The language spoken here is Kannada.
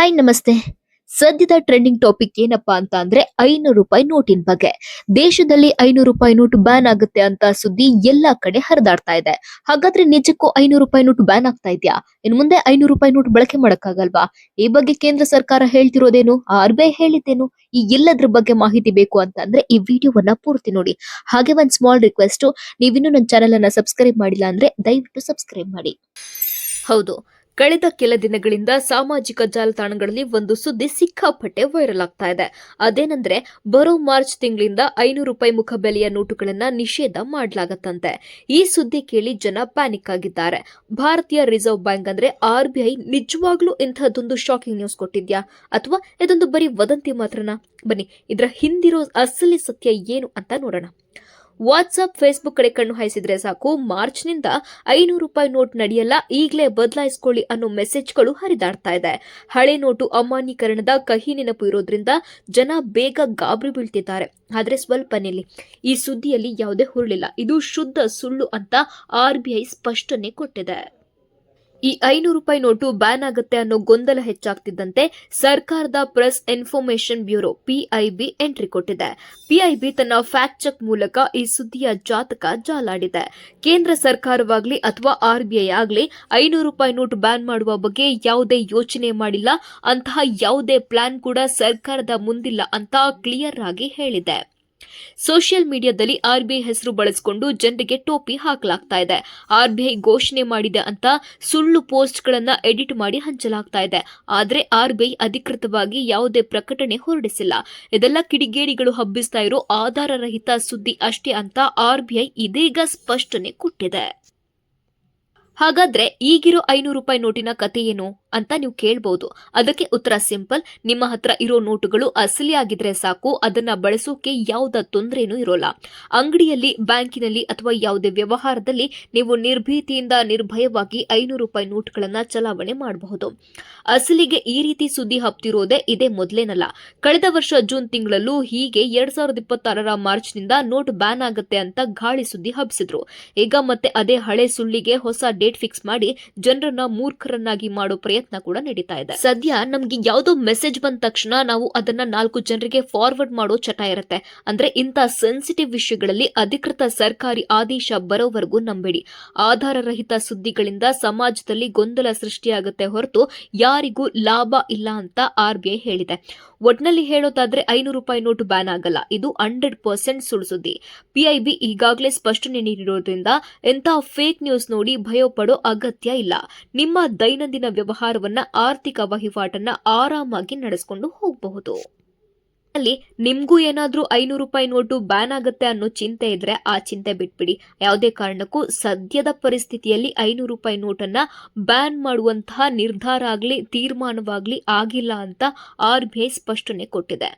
ಹಾಯ್ ನಮಸ್ತೆ. ಸದ್ಯದ ಟ್ರೆಂಡಿಂಗ್ ಟಾಪಿಕ್ ಏನಪ್ಪಾ ಅಂತ ಅಂದ್ರೆ ಐನೂರು ರೂಪಾಯಿ ನೋಟಿನ ಬಗ್ಗೆ. ದೇಶದಲ್ಲಿ ಐನೂರು ರೂಪಾಯಿ ನೋಟ್ ಬ್ಯಾನ್ ಆಗುತ್ತೆ ಅಂತ ಸುದ್ದಿ ಎಲ್ಲಾ ಕಡೆ ಹರಿದಾಡ್ತಾ ಇದೆ. ಹಾಗಾದ್ರೆ ನಿಜಕ್ಕೂ ಐನೂರು ರೂಪಾಯಿ ನೋಟ್ ಬ್ಯಾನ್ ಆಗ್ತಾ ಇದೆಯಾ? ಇನ್ ಮುಂದೆ ಐನೂರು ರೂಪಾಯಿ ನೋಟ್ ಬಳಕೆ ಮಾಡಕ್ಕಾಗಲ್ವಾ? ಈ ಬಗ್ಗೆ ಕೇಂದ್ರ ಸರ್ಕಾರ ಹೇಳ್ತಿರೋದೇನು? ಆರ್ ಬಿ ಐ ಹೇಳಿದ್ದೇನು? ಈ ಎಲ್ಲದ್ರ ಬಗ್ಗೆ ಮಾಹಿತಿ ಬೇಕು ಅಂತ ಅಂದ್ರೆ ಈ ವಿಡಿಯೋವನ್ನ ಪೂರ್ತಿ ನೋಡಿ. ಹಾಗೆ ಒಂದ್ ಸ್ಮಾಲ್ ರಿಕ್ವೆಸ್ಟ್ ನೀವಿನ್ನೂ ನನ್ನ ಚಾನೆಲ್ ಅನ್ನ ಸಬ್ಸ್ಕ್ರೈಬ್ ಮಾಡಿಲ್ಲ ಅಂದ್ರೆ ದಯವಿಟ್ಟು ಸಬ್ಸ್ಕ್ರೈಬ್ ಮಾಡಿ. ಹೌದು. ಕಳೆದ ಕೆಲ ದಿನಗಳಿಂದ ಸಾಮಾಜಿಕ ಜಾಲತಾಣಗಳಲ್ಲಿ ಒಂದು ಸುದ್ದಿ ಸಿಕ್ಕಾಪಟ್ಟೆ ವೈರಲ್ ಆಗ್ತಾ ಇದೆ. ಅದೇನೆಂದ್ರೆ, ಬರೋ ಮಾರ್ಚ್ ತಿಂಗಳಿಂದ ಐನೂರು ರೂಪಾಯಿ ಮುಖ ಬೆಲೆಯ ನೋಟುಗಳನ್ನ ನಿಷೇಧ ಮಾಡಲಾಗತ್ತಂತೆ. ಈ ಸುದ್ದಿ ಕೇಳಿ ಜನ ಪ್ಯಾನಿಕ್ ಆಗಿದ್ದಾರೆ. ಭಾರತೀಯ ರಿಸರ್ವ್ ಬ್ಯಾಂಕ್ ಅಂದ್ರೆ ಆರ್ ಬಿ ಐ ನಿಜವಾಗ್ಲೂ ಇಂಥದ್ದೊಂದು ಶಾಕಿಂಗ್ ನ್ಯೂಸ್ ಕೊಟ್ಟಿದ್ಯಾ? ಅಥವಾ ಇದೊಂದು ಬರೀ ವದಂತಿ ಮಾತ್ರನಾ? ಬನ್ನಿ, ಇದರ ಹಿಂದಿರೋ ಅಸಲಿ ಸತ್ಯ ಏನು ಅಂತ ನೋಡೋಣ. ವಾಟ್ಸ್ಆಪ್, ಫೇಸ್ಬುಕ್ ಕಡೆ ಕಣ್ಣು ಹಾಯಿಸಿದ್ರೆ ಸಾಕು. ಮಾರ್ಚ್ನಿಂದ ಐನೂರು ರೂಪಾಯಿ ನೋಟ್ ನಡೆಯಲ್ಲ. ಈಗಲೇ ಬದಲಾಯಿಸ್ಕೊಳ್ಳಿ ಅನ್ನೋ ಮೆಸೇಜ್ಗಳು ಹರಿದಾಡ್ತಾ ಇದೆ. ಹಳೆ ನೋಟು ಅಮಾನ್ಯೀಕರಣದ ಕಹಿ ನೆನಪು ಇರೋದ್ರಿಂದ ಜನ ಬೇಗ ಗಾಬರಿ ಬೀಳ್ತಿದ್ದಾರೆ. ಆದರೆ ನಿಲ್ಲಿ. ಈ ಸುದ್ದಿಯಲ್ಲಿ ಯಾವುದೇ ಹುರುಳಿಲ್ಲ. ಇದು ಶುದ್ಧ ಸುಳ್ಳು ಅಂತ ಆರ್ ಬಿ ಐ ಸ್ಪಷ್ಟನೆ ಕೊಟ್ಟಿದೆ. ಈ ಐನೂರು ರೂಪಾಯಿ ನೋಟು ಬ್ಯಾನ್ ಆಗುತ್ತೆ ಅನ್ನೋ ಗೊಂದಲ ಹೆಚ್ಚಾಗ್ತಿದ್ದಂತೆ ಸರ್ಕಾರದ press information bureau PIB entry ಕೊಟ್ಟಿದೆ. ಪಿಐಬಿ ತನ್ನ ಫ್ಯಾಕ್ಟ್ ಚೆಕ್ ಮೂಲಕ ಈ ಸುದ್ದಿಯ ಜಾತಕ ಜಾಲಾಡಿದೆ. ಕೇಂದ್ರ ಸರ್ಕಾರವಾಗಲಿ ಅಥವಾ ಆರ್ಬಿಐ ಆಗಲಿ ಐನೂರು ರೂಪಾಯಿ ನೋಟು ಬ್ಯಾನ್ ಮಾಡುವ ಬಗ್ಗೆ ಯಾವುದೇ ಯೋಚನೆ ಮಾಡಿಲ್ಲ. ಅಂತಹ ಯಾವುದೇ ಪ್ಲಾನ್ ಕೂಡ ಸರ್ಕಾರದ ಮುಂದಿಲ್ಲ ಅಂತ ಕ್ಲಿಯರ್ ಆಗಿ ಹೇಳಿದೆ. ಸೋಷಿಯಲ್ ಮೀಡಿಯಾದಲ್ಲಿ ಆರ್ಬಿಐ ಹೆಸರು ಬಳಸಿಕೊಂಡು ಜನರಿಗೆ ಟೋಪಿ ಹಾಕಲಾಗ್ತಾ ಇದೆ. ಆರ್ಬಿಐ ಘೋಷಣೆ ಮಾಡಿದೆ ಅಂತ ಸುಳ್ಳು ಪೋಸ್ಟ್ಗಳನ್ನು ಎಡಿಟ್ ಮಾಡಿ ಹಂಚಲಾಗ್ತಾ ಇದೆ. ಆದರೆ ಆರ್ಬಿಐ ಅಧಿಕೃತವಾಗಿ ಯಾವುದೇ ಪ್ರಕಟಣೆ ಹೊರಡಿಸಿಲ್ಲ. ಇದೆಲ್ಲ ಕಿಡಿಗೇಡಿಗಳು ಹಬ್ಬಿಸ್ತಾ ಇರೋ ಆಧಾರರಹಿತ ಸುದ್ದಿ ಅಷ್ಟೇ ಅಂತ ಆರ್ಬಿಐ ಇದೀಗ ಸ್ಪಷ್ಟನೆ ಕೊಟ್ಟಿದೆ. ಹಾಗಾದ್ರೆ ಈಗಿರೋ ಐನೂರು ರೂಪಾಯಿ ನೋಟಿನ ಕತೆ ಏನು ಅಂತ ನೀವು ಕೇಳ್ಬೋದು. ಅದಕ್ಕೆ ಉತ್ತರ ಸಿಂಪಲ್, ನಿಮ್ಮ ಹತ್ರ ಇರೋ ನೋಟುಗಳು ಅಸಲಿ ಆಗಿದ್ರೆ ಸಾಕು, ಅದನ್ನ ಬಳಸೋಕೆ ಯಾವುದ ತೊಂದರೆನೂ ಇರೋಲ್ಲ. ಅಂಗಡಿಯಲ್ಲಿ, ಬ್ಯಾಂಕಿನಲ್ಲಿ ಅಥವಾ ಯಾವುದೇ ವ್ಯವಹಾರದಲ್ಲಿ ನೀವು ನಿರ್ಭೀತಿಯಿಂದ ನಿರ್ಭಯವಾಗಿ ಐನೂರು ರೂಪಾಯಿ ನೋಟ್ಗಳನ್ನ ಚಲಾವಣೆ ಮಾಡಬಹುದು. ಅಸಲಿಗೆ ಈ ರೀತಿ ಸುದ್ದಿ ಹಬ್ತಿರೋದೇ ಇದೇ ಮೊದಲೇನಲ್ಲ. ಕಳೆದ ವರ್ಷ ಜೂನ್ ತಿಂಗಳಲ್ಲೂ ಹೀಗೆ ಎರಡ್ ಸಾವಿರದ ಇಪ್ಪತ್ತಾರರ ಮಾರ್ಚ್ನಿಂದ ನೋಟ್ ಬ್ಯಾನ್ ಆಗುತ್ತೆ ಅಂತ ಗಾಳಿ ಸುದ್ದಿ ಹಬ್ಬಿಸಿದ್ರು ಈಗ ಮತ್ತೆ ಅದೇ ಹಳೆ ಸುಳ್ಳಿಗೆ ಹೊಸ ಫಿಕ್ಸ್ ಮಾಡಿ ಜನರನ್ನ ಮೂರ್ಖರನ್ನಾಗಿ ಮಾಡೋ ಪ್ರಯತ್ನ ಕೂಡ ನಡೀತಾ ಇದೆ. ಸದ್ಯ ನಮ್ಗೆ ಯಾವುದೋ ಮೆಸೇಜ್ ಬಂದ ತಕ್ಷಣ ನಾವು ಅದನ್ನ ನಾಲ್ಕು ಜನರಿಗೆ ಫಾರ್ವರ್ಡ್ ಮಾಡೋ ಚಟ ಇರುತ್ತೆ. ಅಂದ್ರೆ ಇಂಥ ಸೆನ್ಸಿಟಿವ್ ವಿಷಯಗಳಲ್ಲಿ ಅಧಿಕೃತ ಸರ್ಕಾರಿ ಆದೇಶ ಬರೋವರೆಗೂ ನಂಬೇಡಿ. ಆಧಾರ ರಹಿತ ಸುದ್ದಿಗಳಿಂದ ಸಮಾಜದಲ್ಲಿ ಗೊಂದಲ ಸೃಷ್ಟಿಯಾಗುತ್ತೆ ಹೊರತು ಯಾರಿಗೂ ಲಾಭ ಇಲ್ಲ ಅಂತ ಆರ್ಬಿಐ ಹೇಳಿದೆ. ಒಟ್ನಲ್ಲಿ ಹೇಳೋದಾದ್ರೆ ಐನೂರು ರೂಪಾಯಿ ನೋಟು ಬ್ಯಾನ್ ಆಗಲ್ಲ. ಇದು ಹಂಡ್ರೆಡ್ ಪರ್ಸೆಂಟ್ ಸುಳ್ಳು ಸುದ್ದಿ. ಪಿಐಬಿ ಈಗಾಗಲೇ ಸ್ಪಷ್ಟನೆ ನೀಡಿರೋದ್ರಿಂದ ಎಂಥ ಫೇಕ್ ನ್ಯೂಸ್ ನೋಡಿ ಭಯ ಪಡೋ ಅಗತ್ಯ ಇಲ್ಲ. ನಿಮ್ಮ ದೈನಂದಿನ ವ್ಯವಹಾರವನ್ನ ಆರ್ಥಿಕ ವಹಿವಾಟನ್ನ ಆರಾಮಾಗಿ ನಡೆಸಿಕೊಂಡು ಹೋಗಬಹುದು. ಅಲ್ಲಿ ನಿಮ್ಗೂ ಏನಾದ್ರೂ ಐನೂರು ರೂಪಾಯಿ ನೋಟು ಬ್ಯಾನ್ ಆಗುತ್ತೆ ಅನ್ನೋ ಚಿಂತೆ ಇದ್ರೆ ಆ ಚಿಂತೆ ಬಿಟ್ಬಿಡಿ. ಯಾವುದೇ ಕಾರಣಕ್ಕೂ ಸದ್ಯದ ಪರಿಸ್ಥಿತಿಯಲ್ಲಿ ಐನೂರು ರೂಪಾಯಿ ನೋಟನ್ನ ಬ್ಯಾನ್ ಮಾಡುವಂತಹ ನಿರ್ಧಾರ ಆಗಲಿ, ತೀರ್ಮಾನವಾಗಲಿ ಆಗಿಲ್ಲ ಅಂತ ಆರ್ ಬಿ ಐ ಸ್ಪಷ್ಟನೆ ಕೊಟ್ಟಿದೆ.